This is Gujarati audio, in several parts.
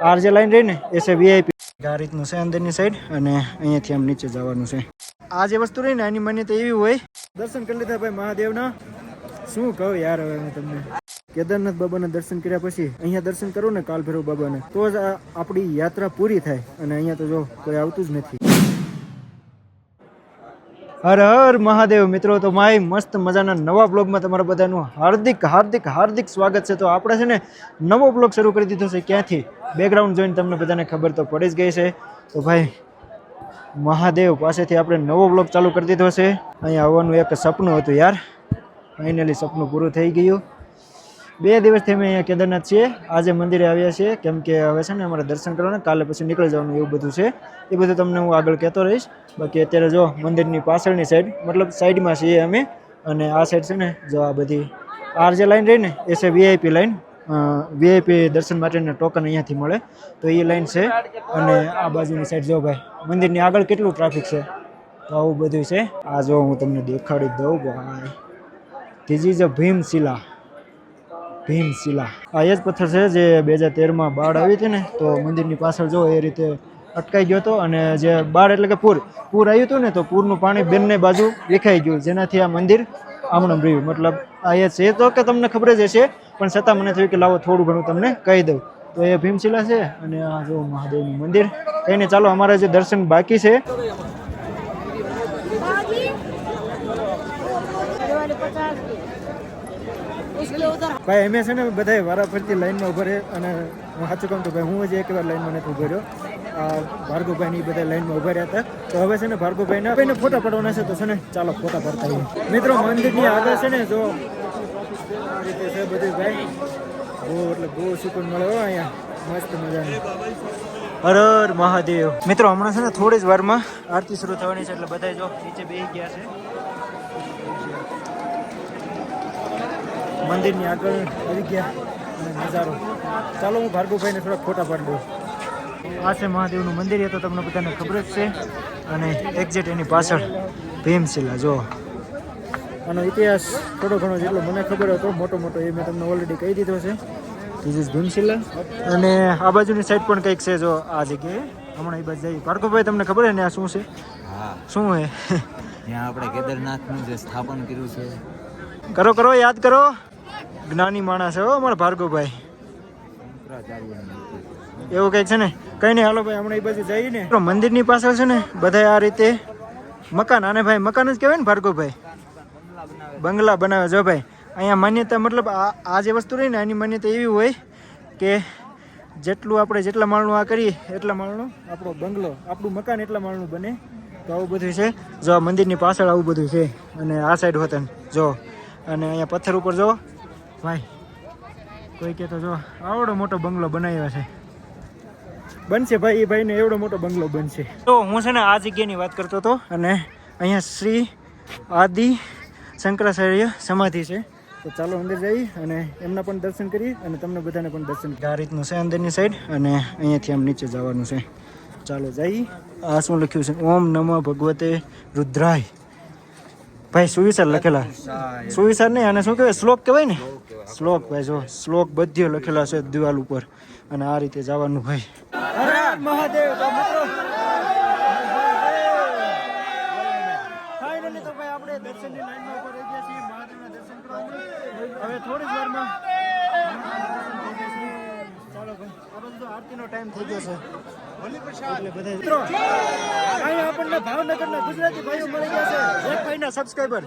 આર જે લાઈન રહી ને એ છે વીઆઈપી આ રીતનું છે અંદરની સાઈડ અને અહીંયાથી આમ નીચે જવાનું છે. આ જે વસ્તુ રહી ને આની માન્યતા એવી હોય, દર્શન કરી લીધા ભાઈ મહાદેવના. શું કહું યાર હવે હું તમને. કેદારનાથ બાબાના દર્શન કર્યા પછી અહીંયા દર્શન કરો ને કાલભૈરવ બાબાને, તો જ આપણી યાત્રા પૂરી થાય અને અહીંયા તો જો કોઈ આવતું જ નથી. હર હર મહાદેવ મિત્રો, તો માય મસ્ત મજાના નવા બ્લોગમાં તમારા બધાનું હાર્દિક હાર્દિક હાર્દિક સ્વાગત છે. તો આપણે છે ને નવો બ્લોગ શરૂ કરી દીધો છે ક્યાંથી? બેકગ્રાઉન્ડ જોઈને તમને બધાને ખબર તો પડી જ ગઈ છે. તો ભાઈ, મહાદેવ પાસેથી આપણે નવો બ્લોગ ચાલુ કરી દીધો છે. અહીંયા આવવાનું એક સપનું હતું યાર. ફાઇનલી સપનું પૂરું થઈ ગયું. બે દિવસથી અમે અહીંયા કેદારનાથ છીએ. આજે મંદિરે આવ્યા છીએ. કેમ કે હવે છે ને અમારે દર્શન કરવાના, કાલે પછી નીકળી જવાનું એવું બધું છે. એ બધું તમને હું આગળ કહેતો રહીશ. બાકી અત્યારે જો મંદિરની પાછળની સાઈડ મતલબ સાઈડમાં છીએ અમે. અને આ સાઈડ છે ને જો આ બધી આર જે લાઈન રહી ને, એ છે વીઆઈપી લાઈન વીઆઈપી દર્શન માટેના ટોકન અહીંયાથી મળે. તો એ લાઈન છે. અને આ બાજુની સાઈડ જો ભાઈ, મંદિરની આગળ કેટલું ટ્રાફિક છે? તો આવું બધું છે. આ જો હું તમને દેખાડી દઉં ભાઈ. ત્રીજી અ ભીમશિલા. ભીમશિલા. આ એ જ પથ્થર છે જે બે હજાર તેરમાં બાઢ આવી હતી ને, તો મંદિરની પાછળ જો એ રીતે અટકાઈ ગયો હતો અને જે બાળ એટલે કે પૂર પૂર આવ્યું હતું ને, તો પૂરનું પાણી બંને બાજુ દેખાઈ ગયું. જેનાથી આ મંદિર આમણમ રહ્યું. મતલબ આ એ છે તો કે તમને ખબર જ હશે, પણ છતાં મને થયું કે લાવો થોડું ઘણું તમને કહી દઉં. તો એ ભીમશિલા છે અને આ જો મહાદેવનું મંદિર. કહીને ચાલો અમારા જે દર્શન બાકી છે ભાઈ, અમે છે ને બધા વારા ફરતી લાઈનમાં ઊભા રહે અને હું સાચું કહું તો ભાઈ, હું જ એક વાર લાઈનમાં નથી ઊભો રહ્યો. ભાર્ગવભાઈ ની બધા લાઈનમાં ઊભા રહ્યા હતા. તો હવે છે ને ભાર્ગવભાઈ ના ભાઈને ફોટા પડવાના છે, તો છે ને ચાલો ફોટા પડતા આવીએ. મિત્રો, મંદિરની આગળ છે ને જો આ રીતે છે બધું ભાઈ. બહુ એટલે બહુ સુકૂન મળે હો અહીંયા. મસ્ત મજાનું. હર મહાદેવ. મિત્રો, હમણાં છે ને થોડી જ વારમાં આરતી શરૂ થવાની છે, એટલે બધા જો નીચે બેસી ગયા છે. મંદિરની આગળ આવી ગયા અને નજારો. ચાલો હું ભાર્ગવભાઈને થોડા ફોટા પાડી દઉં. આ છે મહાદેવનું મંદિર એ તો તમને બધાને ખબર જ છે. અને એક્ઝેક્ટ એની પાછળ ભીમશિલા જો આનો ઇતિહાસ થોડો ઘણો જેટલો મને ખબર હતો મોટો મોટો એ મેં તમને ઓલરેડી કહી દીધો છે. This is Bhimshila. અને આ બાજુની સાઈડ પણ કંઈક છે જો આ જગ્યાએ. હમણાં એ બાજુ જઈએ. ભાર્ગવભાઈ તમને ખબર છે ને આ શું છે? હા. શું હે ત્યાં આપણે કેદારનાથનું જે સ્થાપન કર્યું છે. કરો કરો યાદ કરો. જ્ઞાની માણસ હો અમારા ભાર્ગવભાઈ. એવું કંઈક છે ને? કઈ નહીં, હાલો ભાઈ, હમણાં એ બાજુ જઈએ ને મંદિરની પાછળ છે ને બધા આ રીતે મકાન, આને ભાઈ, મકાન જ કહેવાય ને ભાર્ગવભાઈ? બંગલા બનાવે જો ભાઈ. અહીંયા માન્યતા, મતલબ આ જે વસ્તુ રહી ને, આની માન્યતા એવી હોય કે જેટલું આપણે જેટલા માળનું આ કરીએ, એટલા માળનું આપણો બંગલો, આપણું મકાન એટલા માળનું બને. તો આવું બધું છે. જો આ મંદિરની પાછળ આવું બધું છે. અને આ સાઈડ હોતન જો. અને અહીંયા પથ્થર ઉપર જો. ભાઈ કોઈ કે તો જો આવડો મોટો બંગલો બનાવ્યો છે. બનશે ભાઈ એ ભાઈને એવડો મોટો બંગલો બનશે. તો હું છે ને આ જગ્યાની વાત કરતો હતો અને અહીંયા શ્રી આદિ શંકરાચાર્ય સમાધિ છે. તો ચાલો અંદર જઈ અને એમના પણ દર્શન કરી અને તમને બધાને પણ દર્શન આ રીતનું છે અંદરની સાઈડ અને અહીંયાથી આમ નીચે જવાનું છે. ચાલો જઈ. આ શું લખ્યું છે? ઓમ નમઃ ભગવતે રુદ્રાય. ભાઈ સુવિચાર લખેલા. સુવિચાર નહીં અને શું કહેવાય? શ્લોક કહેવાય ને? શ્લોક ભાઈ જો શ્લોક બધ્યો લખેલા છે દિવાલ ઉપર. અને આ રીતે જવાનું ભાઈ મહાદેવ હવે બધું ટાઈમ થઈ ગયો છે. બધા આપણને ભાવનગરના ગુજરાતી ભાઈઓ મળી ગયા છે. એક ભાઈના સબસ્ક્રાઇબર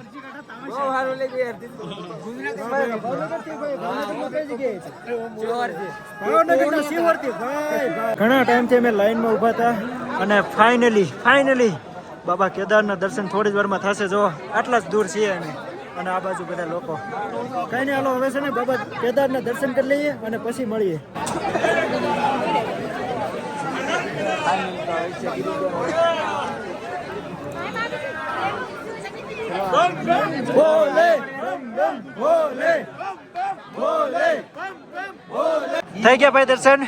ઘણા ટાઈમથી અમે લાઈનમાં ઊભા હતા અને ફાઇનલી ફાઇનલી બાબા કેદારના દર્શન થોડી જ વારમાં થશે જો. આટલા જ દૂર છીએ અમે. અને આ બાજુ બધા લોકો. કઈ નહીં હાલો, હવે છે ને બાબા કેદારના દર્શન કરી લઈએ અને પછી મળીએ. ભોલે ભોલે થઈ ગયા ભાઈ દર્શન?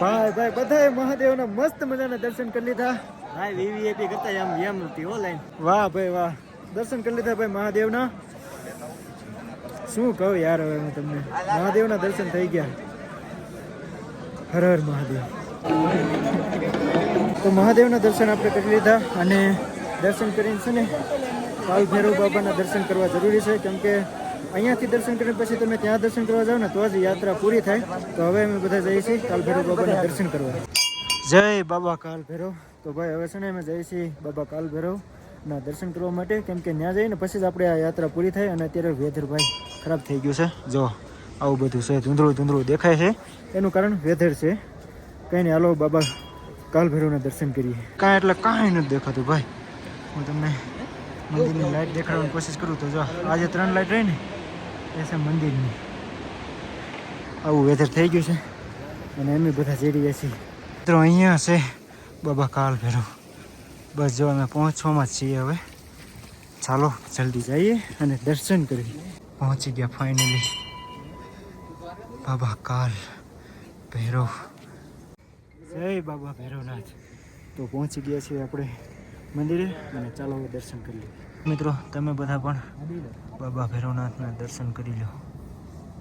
ભાઈ ભાઈ બધાએ મહાદેવના મસ્ત મજાના દર્શન કરી લીધા. ભાઈ વીવીઆઈપી કરતા એમ એમ હતી ઓનલાઈન લાઈન વાહ ભાઈ વાહ. દર્શન કરી લીધા ભાઈ મહાદેવના. શું કહું યાર હવે હું તમને? મહાદેવના દર્શન થઈ ગયા. હર હર મહાદેવ. તો મહાદેવના દર્શન આપણે કરી લીધા અને દર્શન કરીને છે ને કાલ ભૈરવ બાબાના દર્શન કરવા જરૂરી છે. કેમ કે અહીંયાથી દર્શન કરીને પછી તમે ત્યાં દર્શન કરવા જાઓ ને, તો જ યાત્રા પૂરી થાય. તો હવે અમે બધા જઈએ છીએ કાલ બાબાના દર્શન કરવા. જય બાબા કાલ ભૈરવ. તો ભાઈ, હવે છે ને અમે જઈએ છીએ બાબા કાલ દર્શન કરવા માટે. કેમ કે ત્યાં જઈને પછી જ આપણે આ યાત્રા પૂરી થાય અને અત્યારે વેધર ભાઈ ખરાબ થઈ ગયું છે. જો, આવું બધું છે, ધૂંધળું ધૂંધળું દેખાય છે. એનું કારણ વેધર છે. કંઈ નહીં હાલો બાબા કાલ ભૈરવના દર્શન કરીએ. કાંઈ એટલે કાંઈ નથી દેખાતું ભાઈ. હું તમને મંદિરની લાઈટ દેખાડવાની કોશિશ કરું તો જો આજે ત્રણ લાઈટ રહી ને એ છે મંદિરની. આવું વેધર થઈ ગયું છે અને એમ બધા ચડી ગયા છીએ મિત્રો અહીંયા છે બાબા કાલ ભેરો બસ જો અમે પહોંચવામાં જ છીએ હવે. ચાલો જલ્દી જઈએ અને દર્શન કરી. પહોંચી ગયા ફાઇનલી બાબા કાલ ભૈરવ. જય બાબા ભૈરવનાથ. તો પહોંચી ગયા છીએ આપણે. મંદિરે અને ચાલો હવે દર્શન કરી લઈએ. મિત્રો તમે બધા પણ બાબા ભૈરવનાથના દર્શન કરી લો.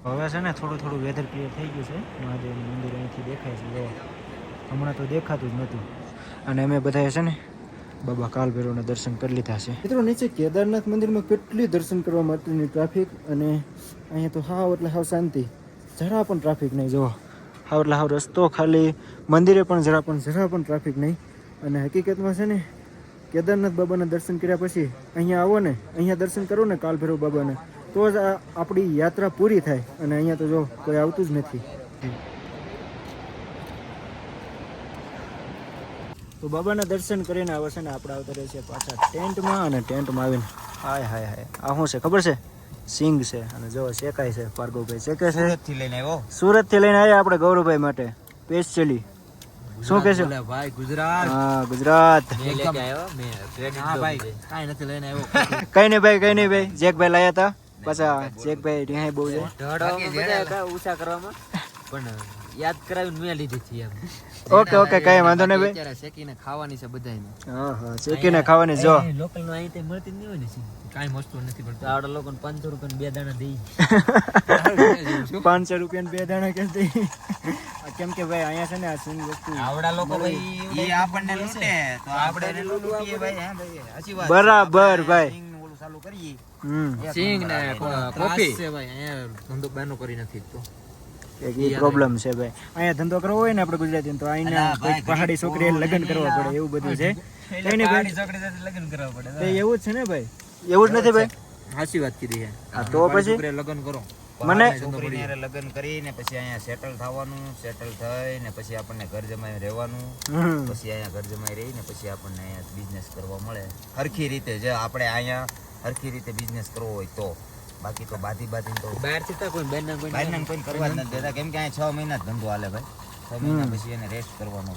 હવે છે ને થોડું થોડું વેધર ક્લિયર થઈ ગયું છે. મહાદેવનું મંદિર અહીંથી દેખાય છે. જો હમણાં તો દેખાતું જ નહોતું. અને અમે બધાએ છે ને બાબા કાલ ભૈરવના દર્શન કરી લીધા છે. મિત્રો નીચે કેદારનાથ મંદિરમાં કેટલી દર્શન કરવા માટેની ટ્રાફિક અને અહીંયા તો હાવ એટલે હાવ શાંતિ. જરા પણ ટ્રાફિક નહીં જોવો હાવ એટલે હાવ રસ્તો ખાલી મંદિરે પણ જરા પણ જરા પણ ટ્રાફિક નહીં. અને હકીકતમાં છે ને કેદારનાથ બાબાના દર્શન કર્યા પછી અહીંયા આવો ને અહીંયા દર્શન કરો ને કાલ ભૈરવ બાબાને. તો જ આ આપણી યાત્રા પૂરી થાય અને અહીંયા તો જો કોઈ આવતું જ નથી. તો બાબાના દર્શન કરીને આવે છે ને આપણે આવતા રહે છે પાછા ટેન્ટમાં અને ટેન્ટમાં આવીને. હાય હાય હાય. આ શું છે ખબર છે? સિંગ છે અને જો શેકાય છે ભાર્ગવભાઈ શેકે છે. સુરતથી લઈને આવ્યો? સુરતથી લઈને આવ્યા આપણે ગૌરવભાઈ માટે. સ્પેશિયલી શું કહેશો ભાઈ ગુજરાત. હા ગુજરાત. ભાઈ કાંઈ નથી લઈને આવ્યો. કઈ નહીં ભાઈ કઈ નહીં ભાઈ. જેકભાઈ લાયા હતા. પાછા જેકભાઈ રિહાઈ બહુ છે. ઊંચા કરવામાં. પણ યાદ કરાવીને મેં લીધી હતી એમ. ઓકે ઓકે કઈ વાંધો નહીં ભાઈ. શેકીને ખાવાની છે બધાને હા હા શેકીને ખાવાની જો. લોકલનું અહીં તે મળતી જ નહીં હોય ને. કાંઈ વસ્તુ નથી પડતી. આવડા લોકોને પાંચસો રૂપિયા બે દાણા દઈ. પાંચસો રૂપિયા બે દાણા કે દઈ. કેમ કે ભાઈ અહીંયા છે ને આ સીન વસ્તુ આવડા લોકો ભાઈ એ આપણને લૂટે તો આપણે લૂંટીએ ભાઈ હે ભાઈ સાચી વાત. બરાબર ભાઈ. ઓલું ચાલુ કરીએ. હમ. સિંગ ને કોફી? છે ભાઈ અહીંયા ધંધો બેનો કરી નથી તો. એ પ્રોબ્લેમ છે ભાઈ. અહીંયા ધંધો કરવો હોય ને આપણે ગુજરાતી તો અહીંયા કોઈ પહાડી છોકરી લગ્ન કરવા પડે એવું બધું છે. લગ્ન કરવા પડે એવું જ છે ને ભાઈ. એવું જ નથી ભાઈ? સાચી વાત કીધી છે. તો પછી? લગ્ન કરો. મને છોકરીને લગ્ન કરીને પછી અહીંયા સેટલ થવાનું સેટલ થઈને પછી આપણને ઘર જમાઈ રહેવાનું. પછી અહીંયા ઘર જમાઈ રહીને પછી આપણને અહીંયા બિઝનેસ કરવા મળે. હરખી રીતે જે આપણે અહીંયા હરખી રીતે બિઝનેસ કરવો હોય તો. બાકી તો બાધી બાધી તો બહારથી કોઈ બેન કોઈ બેન કોઈ કરવા જ નથી દેતા. કેમ કે અહીંયા છ મહિના જ ધંધો હાલે ભાઈ. છ મહિના પછી એને રેસ્ટ કરવાનો.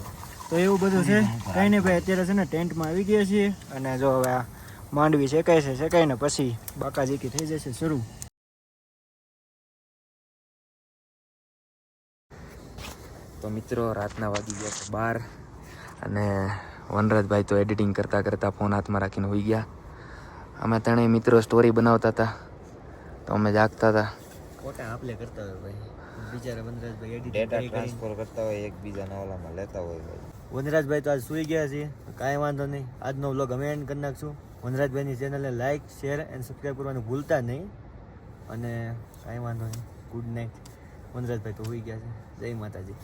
તો એવું બધું છે? કઈ નહીં ભાઈ અત્યારે છે ને ટેન્ટમાં આવી ગયા છીએ. અને જો હવે આ માંડવી શેકાય છે શેકાય ને પછી બાકાજીકી થઈ જશે શરૂ. તો મિત્રો રાતના વાગી ગયા છે બાર અને વનરાજભાઈ તો એડિટિંગ કરતાં કરતાં ફોન હાથમાં રાખીને હોઈ ગયા. અમે ત્રણેય મિત્રો સ્ટોરી બનાવતા હતા તો અમે જાગતા હતા. ખોટા આપલે કરતા હોય ભાઈ? બિચારા વનરાજભાઈ ડેટા ટ્રાન્સફર કરતા હોય એકબીજાના ઓલામાં લેતા હોય. ભાઈ વનરાજભાઈ તો આજ સુઈ ગયા છે કાંઈ વાંધો નહીં. આજનો વ્લોગ અમે એન્ડ કરી નાખશું. વનરાજભાઈની ચેનલને લાઇક શેર એન્ડ સબસ્ક્રાઈબ કરવાનું ભૂલતા નહીં. અને કાંઈ વાંધો નહીં. ગુડ નાઇટ વનરાજભાઈ તો હોઈ ગયા છે. જય માતાજી.